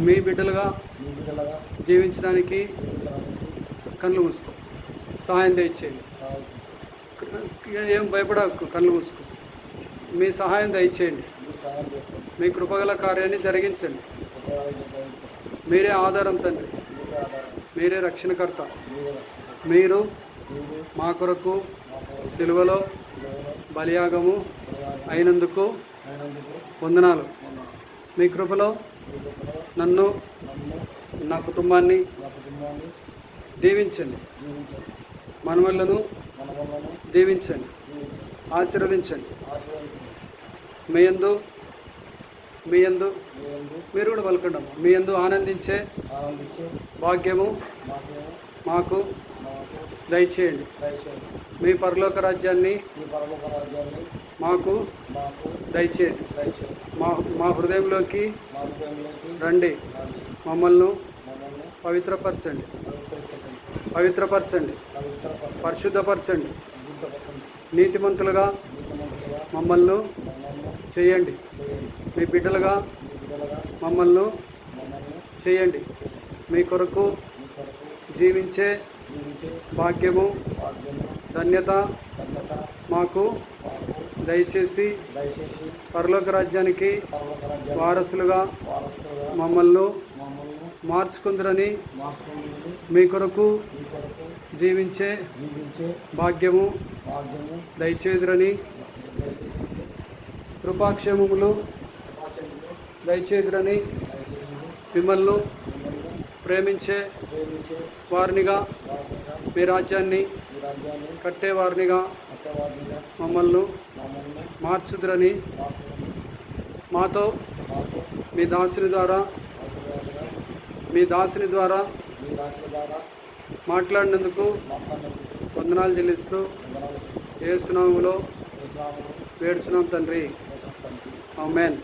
మీ బిడ్డలుగా జీవించడానికి కళ్ళు మూసుకో. సహాయం దయచేయండి. ఏం భయపడకు కళ్ళు మూసుకో. మీ సహాయం దయచేయండి. మీ మీ కృపగల కార్యాన్ని జరిగించండి. మీరే ఆధారం తండ్రి. మీరే రక్షణకర్త. మీరు మా కొరకు సిలువలో బలియాగము అయినందుకు పొందనాలు వందనాలు. మీ కృపలో నన్ను నన్ను నా కుటుంబాన్ని కుటుంబాన్ని దీవించండి. జీవించండి మనవళ్ళను దీవించండి. ఆశీర్వదించండి. మీ యందు మీ యందు మీరు కూడా పలకండమ్మ. మీ యందు ఆనందించే ఆనందించే భాగ్యము మాకు దయచేయండి. మీ పరలోక రాజ్యాన్ని మీ పరలోక రాజ్యాన్ని మాకు మాకు దయచేయండి దయచేయండి. మా మా హృదయంలోకి రండి. మమ్మల్ని పవిత్రపరచండి. పవిత్రపరచండి. పరిశుద్ధపరచండి. నీతిమంతులుగా మమ్మల్ని చేయండి. మీ బిడ్డలుగా మమ్మల్ని చేయండి. మీ కొరకు జీవించే భాగ్యము ధన్యత మాకు దయచేసి పరలోక రాజ్యానికి వారసులుగా మమ్మల్ని మార్చుకుందరని మీ కొరకు జీవించే భాగ్యము దయచేదురని కృపాక్షేమములు దయచేదురని మిమ్మల్ని ప్రేమించే వారినిగా మీ రాజ్యాన్ని కట్టేవారినిగా మమ్మల్ని మార్చుదురని మాతో మీ దాసుని ద్వారా మీ దాసుని ద్వారా మాట్లాడినందుకు వందనాలు చెల్లిస్తూ ఏ సునాములో వేడుచున్నాం తండ్రి. తండ్రి. ఆమెన్.